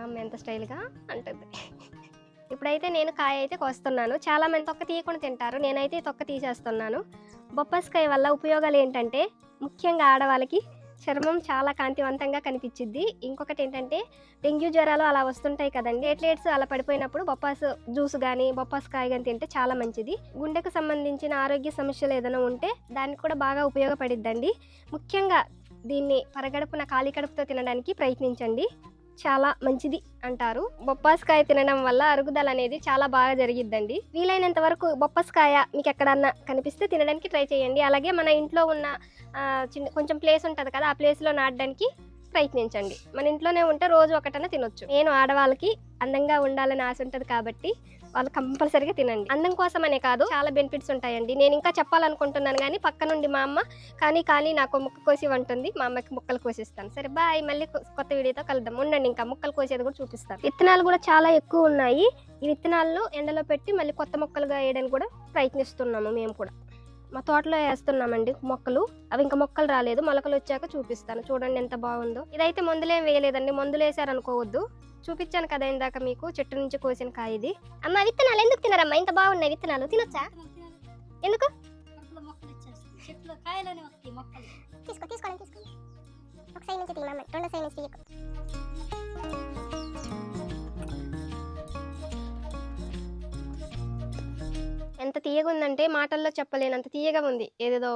Mummy ఎంత స్టైల్గా అంటుంది. ఇప్పుడైతే నేను కాయ అయితే కోస్తున్నాను. చాలా మంది తొక్క తీయకుండా తింటారు. నేనైతే తొక్క తీసేస్తున్నాను. బొప్పస్కాయ వల్ల ఉపయోగాలు ఏంటంటే ముఖ్యంగా ఆడవాళ్ళకి చర్మం చాలా కాంతివంతంగా కనిపించింది ఇంకొకటి ఏంటంటే డెంగ్యూ జ్వరాలు అలా వస్తుంటాయి కదండి. ఎట్లెట్స్ అలా పడిపోయినప్పుడు బొప్పాస్ జ్యూస్ కానీ బొప్పాస్కాయ కానీ తింటే చాలా మంచిది. గుండెకు సంబంధించిన ఆరోగ్య సమస్యలు ఏదైనా ఉంటే దానికి కూడా బాగా ఉపయోగపడిద్దండి. ముఖ్యంగా దీన్ని పరగడుపున ఖాళీ కడుపుతో తినడానికి ప్రయత్నించండి. చాలా మంచిది అంటారు. బొప్పాస్కాయ తినడం వల్ల అరుగుదల అనేది చాలా బాగా జరిగిద్దండి. వీలైనంత వరకు బొప్పాస్కాయ మీకు ఎక్కడన్నా కనిపిస్తే తినడానికి ట్రై చేయండి. అలాగే మన ఇంట్లో ఉన్న చిన్న కొంచెం ప్లేస్ ఉంటుంది కదా ఆ ప్లేస్లో నాటడానికి ప్రయత్నించండి. మన ఇంట్లోనే ఉంటే రోజు ఒకటైనా తినొచ్చు. నేను ఆడవాళ్ళకి అందంగా ఉండాలని ఆశ ఉంటుంది కాబట్టి వాళ్ళు కంపల్సరీగా తినండి. అందం కోసం అనే కాదు చాలా బెనిఫిట్స్ ఉంటాయండి. నేను ఇంకా చెప్పాలనుకుంటున్నాను కానీ పక్క నుండి మా అమ్మ కానీ కానీ నాకు ముక్క కోసి ఉంటుంది మా అమ్మకి ముక్కలు కోసిస్తాను. సరే బాయ్. మళ్ళీ కొత్త వీడియోతో కలుద్దాం. ఉండండి ఇంకా ముక్కలు కోసేది కూడా చూపిస్తాను. విత్తనాలు కూడా చాలా ఎక్కువ ఉన్నాయి. ఈ విత్తనాలను ఎండలో పెట్టి మళ్ళీ కొత్త మొక్కలుగా వేయడానికి కూడా ప్రయత్నిస్తున్నాము మేము కూడా. మా తోటలో వేస్తున్నామండి మొక్కలు. అవి ఇంకా మొక్కలు రాలేదు. మొలకలు వచ్చాక చూపిస్తాను. చూడండి ఎంత బాగుందో. ఇదైతే మందులేం వేయలేదండి. మందులు వేసారనుకోవద్దు. చూపించాను కదా ఇందాక మీకు. చెట్టు నుంచి కోసిన కాయ ఇది. అమ్మ విత్తనాలు ఎందుకు తినరమ్మా? ఇంత బాగున్నాయి. విత్తనాలు తినొచ్చా? ఎందుకు? తీసుకో తీసుకోండి తీసుకోండి ఒక సైడ్ నుంచి తీయమమ్మ రెండో సైడ్ నుంచి తీయకు. తీయగా ఉందంటే మాటల్లో చెప్పలేనంత తీయగా ఉంది. ఏదేదో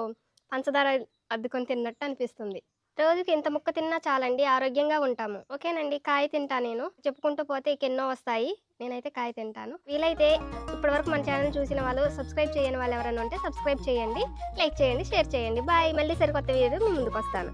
పంచదార అద్దుకొని తిన్నట్టు అనిపిస్తుంది. రోజుకి ఇంత ముక్క తిన్నా చాలండి ఆరోగ్యంగా ఉంటాము. ఓకేనండి కాయ తింటా నేను. చెప్పుకుంటూ పోతే ఎన్నో వస్తాయి. నేనైతే కాయ తింటాను. వీలైతే ఇప్పటివరకు మన ఛానల్ చూసిన వాళ్ళు సబ్స్క్రైబ్ చేయని వాళ్ళు ఎవరైనా ఉంటే సబ్స్క్రైబ్ చేయండి లైక్ చేయండి షేర్ చేయండి. బాయ్. మళ్ళీ సరికొత్త వీడియో మీ ముందుకు వస్తాను